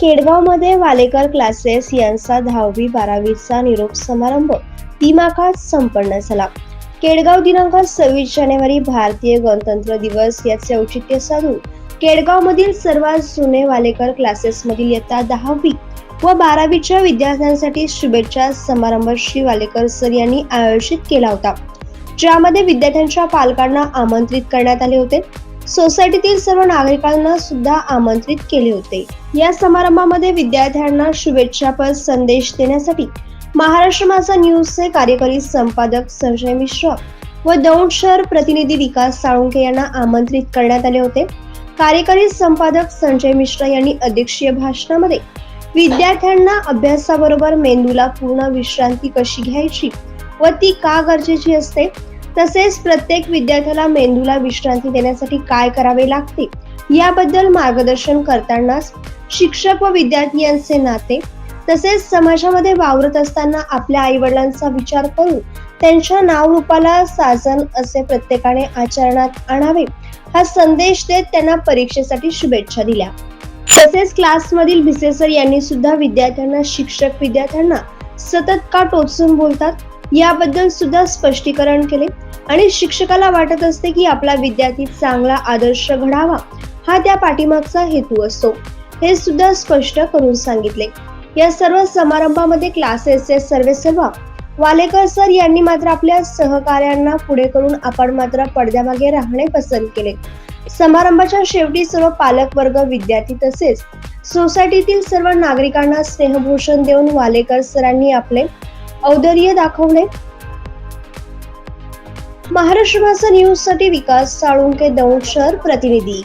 केडगावमध्ये Walekar classes यांचा दहावी बारावीचा निरोप समारंभ. दिमाखात संपन्न झाला. केडगाव दिनांक सव्वीस जानेवारी भारतीय गणतंत्र दिवस याचे औचित्य साधून केडगावमधील सर्वात जुने वालेकर क्लासेसमधील इयत्ता दहावी व बारावीच्या विद्यार्थ्यांसाठी शुभेच्छा समारंभ श्री वालेकर सर यांनी आयोजित केला होता. ज्यामध्ये विद्यार्थ्यांच्या पालकांना आमंत्रित करण्यात आले होते. सोसायटीतील सर्व नागरिकांना सुद्धा आमंत्रित केले होते. या समारंभामध्ये विद्यार्थ्यांना शुभेच्छापर संदेश देण्यासाठी महाराष्ट्र माझा न्यूजचे कार्यकारी संपादक संजय मिश्रा व दौंड शहर प्रतिनिधी विकास साळुंके यांना आमंत्रित करण्यात आले होते. कार्यकारी संपादक संजय मिश्रा यांनी अध्यक्षीय भाषणामध्ये विद्यार्थ्यांना अभ्यासाबरोबर मेंदूला पूर्ण विश्रांती कशी घ्यायची व ती का गरजेची असते तसेच प्रत्येक विद्यार्थ्याला मेंदूला विश्रांती देण्यासाठी काय करावे लागते याबद्दल मार्गदर्शन करतानाच शिक्षक व विद्यार्थी यांचे नाते तसेच समाजामध्ये वावरत असताना आपल्या आई वडिलांचा विचार करून त्यांच्या नावरूपाला साजन असे प्रत्येकाने आचरणात आणावे. हा संदेश देत त्यांना परीक्षेसाठी शुभेच्छा दिल्या. तसेच क्लासमधील भिसेसर यांनी सुद्धा विद्यार्थ्यांना शिक्षक विद्यार्थ्यांना सतत का टोचून बोलतात याबद्दल सुद्धा स्पष्टीकरण केले. आणि शिक्षकाला वाटत असते की आपला विद्यार्थी चांगला आदर्श घडावा हा त्या पाठीमागचा हेतू असतो. हे सुद्धा स्पष्ट करून सांगितले. या सर्व समारंभामध्ये क्लासेसचे सर्वे सर्व वालेकर सर यांनी मात्र आपल्या सहकार्यांना पुढे करून आपण मात्र पडद्यामागे राहणे पसंत केले. समारंभाच्या शेवटी सर्व पालक वर्ग विद्यार्थी तसेच सोसायटीतील सर्व नागरिकांना स्नेहभूषण देऊन वालेकर सरांनी आपले औदर्य दाखवले. महाराष्ट्र भाषा न्यूजसाठी विकास साळुंके दौंड शहर प्रतिनिधी.